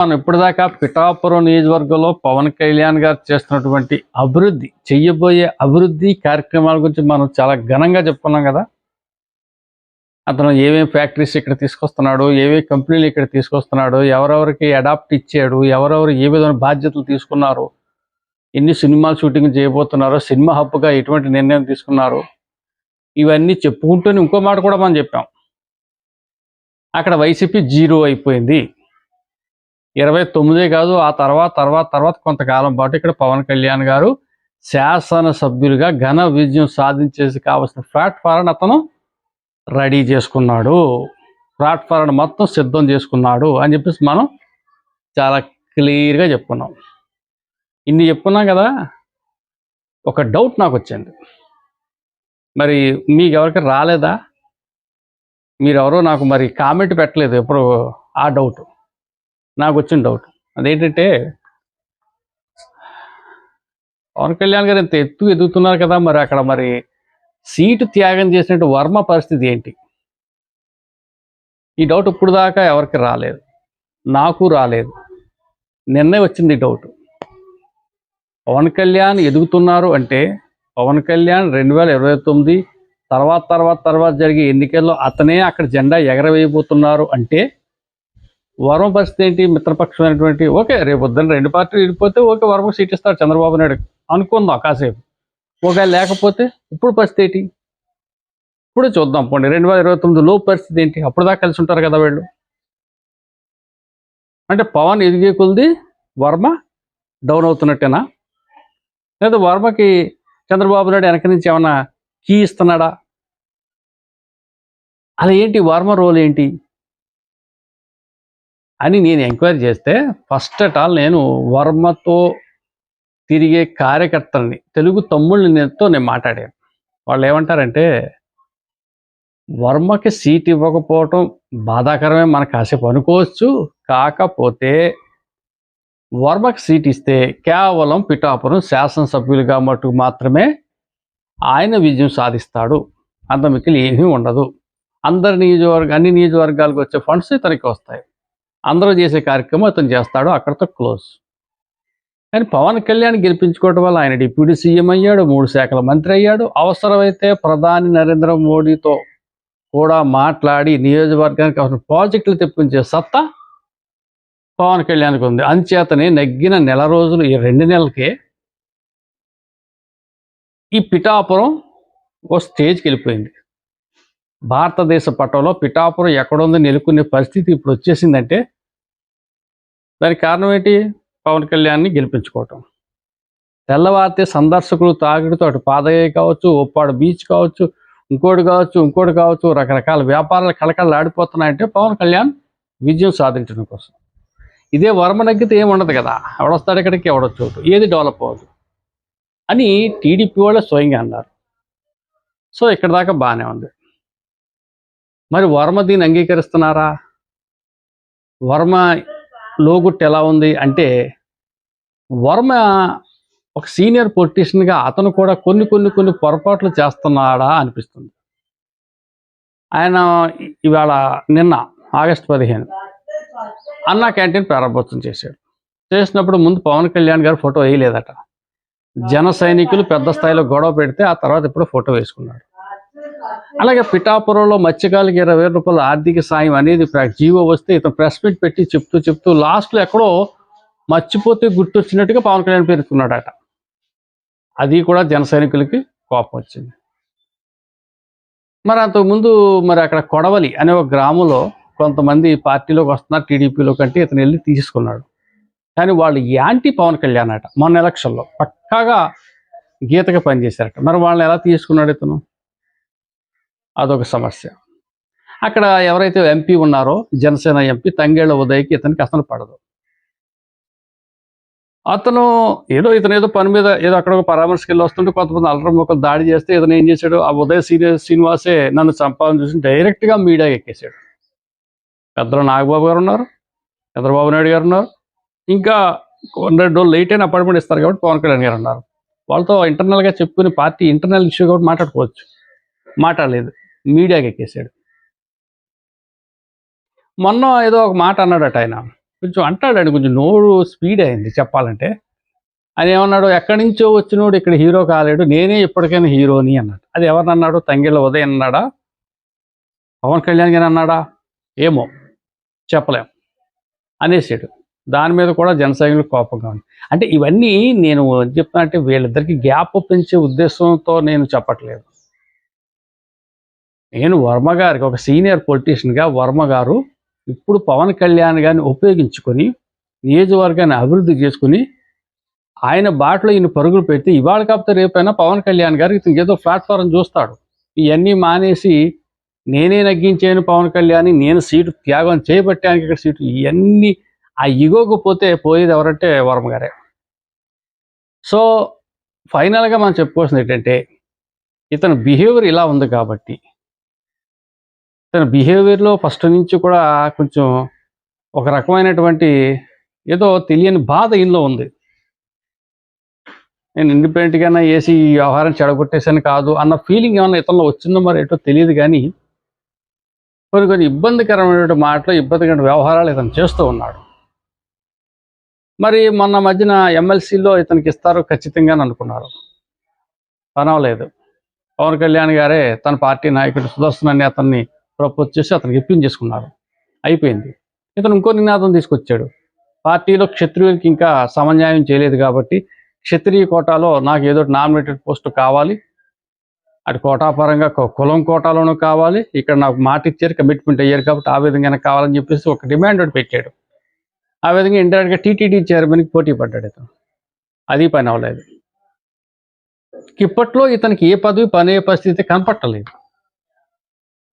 మనం ఇప్పటిదాకా పిఠాపురం నియోజకవర్గంలో పవన్ కళ్యాణ్ గారు చేస్తున్నటువంటి అభివృద్ధి చెయ్యబోయే అభివృద్ధి కార్యక్రమాల గురించి మనం చాలా ఘనంగా చెప్పుకున్నాం కదా. అతను ఏమేమి ఫ్యాక్టరీస్ ఇక్కడ తీసుకొస్తున్నాడు ఏవే కంపెనీలు ఇక్కడ తీసుకొస్తున్నాడు ఎవరెవరికి అడాప్ట్ ఇచ్చాడు ఎవరెవరు ఏ విధమైన బాధ్యతలు తీసుకున్నారు ఎన్ని సినిమాలు షూటింగ్ చేయబోతున్నారో సినిమా హబ్గా ఎటువంటి నిర్ణయం తీసుకున్నారు ఇవన్నీ చెప్పుకుంటూనే ఇంకో మాట కూడా మనం చెప్పాం. అక్కడ వైసీపీ జీరో అయిపోయింది. ఇరవై తొమ్మిదే కాదు ఆ తర్వాత తర్వాత తర్వాత కొంతకాలం పాటు ఇక్కడ పవన్ కళ్యాణ్ గారు శాసనసభ్యులుగా ఘన విజయం సాధించేసి కావాల్సిన ప్లాట్ఫారాన్ని అతను రెడీ చేసుకున్నాడు. ప్లాట్ఫారాన్ని మొత్తం సిద్ధం చేసుకున్నాడు అని చెప్పేసి మనం చాలా క్లియర్గా చెప్పుకున్నాం. ఇన్ని చెప్పుకున్నాం కదా ఒక డౌట్ నాకు వచ్చింది. మరి మీకు ఎవరికి రాలేదా? మీరెవరో నాకు మరి కామెంట్ పెట్టలేదు ఎప్పుడు ఆ డౌట్. నాకు వచ్చిన డౌట్ అదేంటంటే పవన్ కళ్యాణ్ గారు ఇంత ఎత్తు ఎదుగుతున్నారు కదా మరి అక్కడ మరి సీటు త్యాగం చేసినట్టు వర్మ పరిస్థితి ఏంటి? ఈ డౌట్ ఇప్పుడు దాకా ఎవరికి రాలేదు. నాకు రాలేదు. నిన్నే వచ్చింది ఈ డౌట్ పవన్ కళ్యాణ్ ఎదుగుతున్నారు అంటే పవన్ కళ్యాణ్ రెండు వేల ఇరవై తొమ్మిది తర్వాత తర్వాత తర్వాత జరిగే ఎన్నికల్లో అతనే అక్కడ జెండా ఎగరవేయబోతున్నారు అంటే వర్మ పరిస్థితి ఏంటి? మిత్రపక్షం అనేటువంటి ఓకే రేపు పొద్దున్న రెండు పార్టీలు విడిపోతే ఓకే వర్మ సీట్ ఇస్తారు చంద్రబాబు నాయుడు అనుకుందాం కాసేపు. ఒకవేళ లేకపోతే ఇప్పుడు పరిస్థితి ఏంటి? ఇప్పుడు చూద్దాం పోండి. రెండు వేల ఇరవై తొమ్మిది లో పరిస్థితి ఏంటి? అప్పుడు దాకా కలిసి ఉంటారు కదా వీళ్ళు. అంటే పవన్ ఎదిగే కొలిది వర్మ డౌన్ అవుతున్నట్టేనా? లేదా వర్మకి చంద్రబాబు నాయుడు వెనక నుంచి ఏమైనా కీ ఇస్తున్నాడా? అది ఏంటి? వర్మ రోల్ ఏంటి? అని నేను ఎంక్వైరీ చేస్తే ఫస్ట్ అట్ ఆల్ నేను వర్మతో తిరిగే కార్యకర్తల్ని తెలుగు తమ్ముళ్ళతో నేను మాట్లాడాను. వాళ్ళు ఏమంటారంటే వర్మకి సీట్ ఇవ్వకపోవటం బాధాకరమే మనకు కాసేపు అనుకోవచ్చు కాకపోతే వర్మకి సీట్ ఇస్తే కేవలం పిఠాపురం శాసనసభ్యులుగా మటుకు మాత్రమే ఆయన విజయం సాధిస్తాడు. అంత మిక్కిలి ఏమీ ఉండదు. అందరి నియోజకవర్గ అన్ని నియోజకవర్గాలకు వచ్చే ఫండ్స్ ఇతనికి వస్తాయి. అందరూ చేసే కార్యక్రమం అతను చేస్తాడు అక్కడితో క్లోజ్. కానీ పవన్ కళ్యాణ్ గెలిపించుకోవడం వల్ల ఆయన డిప్యూటీ సీఎం అయ్యాడు మూడు శాఖల మంత్రి అయ్యాడు. అవసరమైతే ప్రధాని నరేంద్ర మోడీతో కూడా మాట్లాడి నియోజకవర్గానికి అవసరం ప్రాజెక్టులు తెప్పించే సత్తా పవన్ కళ్యాణ్కి ఉంది. అంచేతనే నెగ్గిన నెల రోజులు ఈ రెండు నెలలకే ఈ పిఠాపురం ఓ స్టేజ్కి వెళ్ళిపోయింది. భారతదేశ పటంలో పిఠాపురం ఎక్కడుందో నెలకొనే పరిస్థితి ఇప్పుడు వచ్చేసిందంటే దానికి కారణం ఏంటి? పవన్ కళ్యాణ్ని గెలిపించుకోవటం. తెల్లవారితే సందర్శకులు తాగిడితో అటు పాదయ్య కావచ్చు ఉప్పాడు బీచ్ కావచ్చు ఇంకోటి కావచ్చు ఇంకోటి కావచ్చు రకరకాల వ్యాపారాలు కళకళలు ఆడిపోతున్నాయంటే పవన్ కళ్యాణ్ విజయం సాధించడం కోసం. ఇదే వర్మ నగ్గితే ఏమి ఉండదు కదా? ఎవడొస్తాడు ఇక్కడికి? ఎవడొచ్చు ఏది డెవలప్ అవ్వదు. అని టీడీపీ వాళ్ళే స్వయంగా అన్నారు. సో ఇక్కడ దాకా బాగానే ఉంది. మరి వర్మ దీన్ని అంగీకరిస్తున్నారా? వర్మ లోగుట్టు ఎలా ఉంది అంటే వర్మ ఒక సీనియర్ పొలిటీషియన్గా అతను కూడా కొన్ని కొన్ని కొన్ని పొరపాట్లు చేస్తున్నాడా అనిపిస్తుంది. ఆయన ఇవాళ నిన్న ఆగస్ట్ పదిహేను అన్నా క్యాంటీన్ ప్రారంభోత్సవం చేశాడు. చేసినప్పుడు ముందు పవన్ కళ్యాణ్ గారు ఫోటో వేయలేదట. జన సైనికులు పెద్ద స్థాయిలో గొడవ పెడితే ఆ తర్వాత ఇప్పుడు ఫోటో వేసుకున్నాడు. అలాగే పిఠాపురంలో మత్స్యకాలకి ఇరవై వేల రూపాయల ఆర్థిక సాయం అనేది జీవో వస్తే ఇతను ప్రెస్ మీట్ పెట్టి చెప్తూ చెప్తూ లాస్ట్లో ఎక్కడో మర్చిపోతే గుర్తొచ్చినట్టుగా పవన్ కళ్యాణ్ పేరుకున్నాడట అది కూడా జన సైనికులకి కోపం వచ్చింది. మరి అంతకుముందు మరి అక్కడ కొడవలి అనే ఒక గ్రామంలో కొంతమంది పార్టీలోకి వస్తున్నారు టీడీపీలో కంటే ఇతను వెళ్ళి తీసుకున్నాడు. కానీ వాళ్ళు యాంటీ పవన్ కళ్యాణ్ అట మొన్న ఎలక్షన్లో పక్కాగా గీతగా పనిచేశారట. మరి వాళ్ళని ఎలా తీసుకున్నాడు ఇతను? అదొక సమస్య. అక్కడ ఎవరైతే ఎంపీ ఉన్నారో జనసేన ఎంపీ తంగేళ్ళ ఉదయ్కి ఇతనికి అసలు పడదు. అతను ఏదో ఇతను ఏదో పని మీద ఏదో అక్కడ ఒక పరామర్శకి వెళ్ళి వస్తుంటే కొంతమంది అల్లరి మొక్కలు దాడి చేస్తే ఇతను ఏం చేశాడు? ఆ ఉదయ సీనియర్ శ్రీనివాసే నన్ను చంపాలని చూసి డైరెక్ట్గా మీడియా ఎక్కేసాడు పెద్దలు నాగబాబు గారు ఉన్నారు చంద్రబాబు నాయుడు గారు ఉన్నారు ఇంకా రెండు రోజులు లేట్ అయిన అపాయింట్మెంట్ ఇస్తారు కాబట్టి పవన్ కళ్యాణ్ గారు ఉన్నారు. వాళ్ళతో ఇంటర్నల్గా చెప్పుకుని పార్టీ ఇంటర్నల్ ఇష్యూ కాబట్టి మాట్లాడుకోవచ్చు. మాట్లాడలేదు. మీడియాకి ఎక్కేసాడు మొన్న ఏదో ఒక మాట అన్నాడట ఆయన. కొంచెం అంటాడండి కొంచెం నోరు స్పీడ్ అయింది చెప్పాలంటే. ఆయన ఏమన్నాడు ఎక్కడి నుంచో వచ్చినోడు ఇక్కడ హీరో కాలేడు నేనే ఇప్పటికైనా హీరోని అన్నాడు. అది ఎవరినన్నాడు తంగిళ్ళ ఉదయం అన్నాడా? పవన్ కళ్యాణ్ గారు అన్నాడా? ఏమో చెప్పలేం. అనేసాడు. దాని మీద కూడా జనసైనికులు కోపంగా ఉంది. అంటే ఇవన్నీ నేను చెప్తున్నా అంటే వీళ్ళిద్దరికి గ్యాప్ పెంచే ఉద్దేశంతో నేను చెప్పట్లేదు. నేను వర్మ గారికి ఒక సీనియర్ పొలిటీషియన్గా వర్మ గారు ఇప్పుడు పవన్ కళ్యాణ్ గారిని ఉపయోగించుకొని నియోజకవర్గాన్ని అభివృద్ధి చేసుకుని ఆయన బాటలో ఈయన పరుగులు పెట్టి ఇవాళ కాకపోతే రేపైనా పవన్ కళ్యాణ్ గారికి ఏదో ప్లాట్ఫారం చూస్తాడు. ఇవన్నీ మానేసి నేనే నగ్గించాను పవన్ కళ్యాణ్ నేను సీటు త్యాగం చేయబట్టానికి ఇక్కడ సీటు ఇవన్నీ ఆ ఇగోకు పోతే పోయేది ఎవరంటే వర్మ గారే. సో ఫైనల్గా మనం చెప్పుకోవాల్సింది ఏంటంటే ఇతని బిహేవియర్ ఇలా ఉంది కాబట్టి తన బిహేవియర్లో ఫస్ట్ నుంచి కూడా కొంచెం ఒక రకమైనటువంటి ఏదో తెలియని బాధ ఇందులో ఉంది. నేను ఇండిపెండెంట్గానే వేసి ఈ వ్యవహారం చెడగొట్టేసాను కాదు అన్న ఫీలింగ్ ఏమన్నా ఇతరులో వచ్చిందో మరి ఏటో తెలియదు కానీ కొన్ని కొన్ని ఇబ్బందికరమైనటువంటి మాటలు ఇబ్బందికరమైన వ్యవహారాలు ఇతను చేస్తూ ఉన్నాడు. మరి మొన్న మధ్యన ఎమ్మెల్సీలో ఇతనికి ఇస్తారు ఖచ్చితంగా అని అనుకున్నారు. పనవలేదు పవన్ కళ్యాణ్ గారే తన పార్టీ నాయకుడు సుదర్శన్ అనే అతన్ని ప్రపోజ్ చేసి అతనికి ఇప్పించేసుకున్నారు అయిపోయింది. ఇతను ఇంకో నినాదం తీసుకొచ్చాడు. పార్టీలో క్షత్రియులకి ఇంకా సమన్యాయం చేయలేదు కాబట్టి క్షత్రియ కోటాలో నాకు ఏదో నామినేటెడ్ పోస్ట్ కావాలి. అటు కోటా పరంగా కులం కోటాలోనూ కావాలి. ఇక్కడ నాకు మాట ఇచ్చారు కమిట్మెంట్ అయ్యారు కాబట్టి ఆ విధంగానే కావాలని చెప్పేసి ఒక డిమాండ్ ఒకటి పెట్టాడు. ఆ విధంగా ఇండైరెక్ట్గా టీటీడీ చైర్మన్కి పోటీ పడ్డాడు ఇతను. అది పని అవ్వలేదు. ఇప్పట్లో ఇతనికి ఏ పదవి పనే పరిస్థితి కనపట్టలేదు.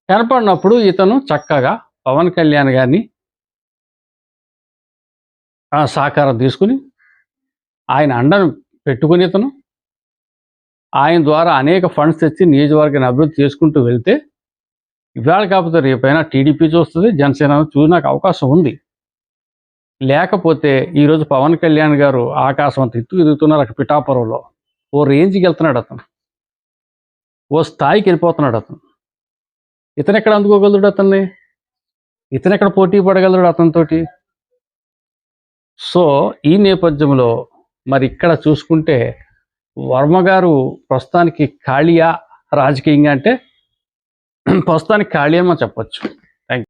కనపడినప్పుడు ఇతను చక్కగా పవన్ కళ్యాణ్ గారిని సహకారం తీసుకుని ఆయన అండను పెట్టుకుని ఇతను ఆయన ద్వారా అనేక ఫండ్స్ తెచ్చి నియోజకవర్గాన్ని అభివృద్ధి చేసుకుంటూ వెళ్తే ఇవాళ కాకపోతే రేపైనా టీడీపీ చూస్తుంది జనసేన చూడడానికి అవకాశం ఉంది. లేకపోతే ఈరోజు పవన్ కళ్యాణ్ గారు ఆకాశం అంత ఎత్తు ఎదుగుతున్నారు అక్కడ పిఠాపురంలో. ఓ రేంజ్కి వెళ్తున్నాడు అతను. ఓ స్థాయికి వెళ్ళిపోతున్నాడు అతను. ఇతను ఎక్కడ అందుకోగలడు అతన్ని? ఇతను ఎక్కడ పోటీ పడగలడు అతనితోటి? సో ఈ నేపథ్యంలో మరి ఇక్కడ చూసుకుంటే వర్మ గారు ప్రస్తుతానికి ఖాళీయా రాజకీయంగా అంటే ప్రస్తుతానికి ఖాళీ అని మనం చెప్పొచ్చు.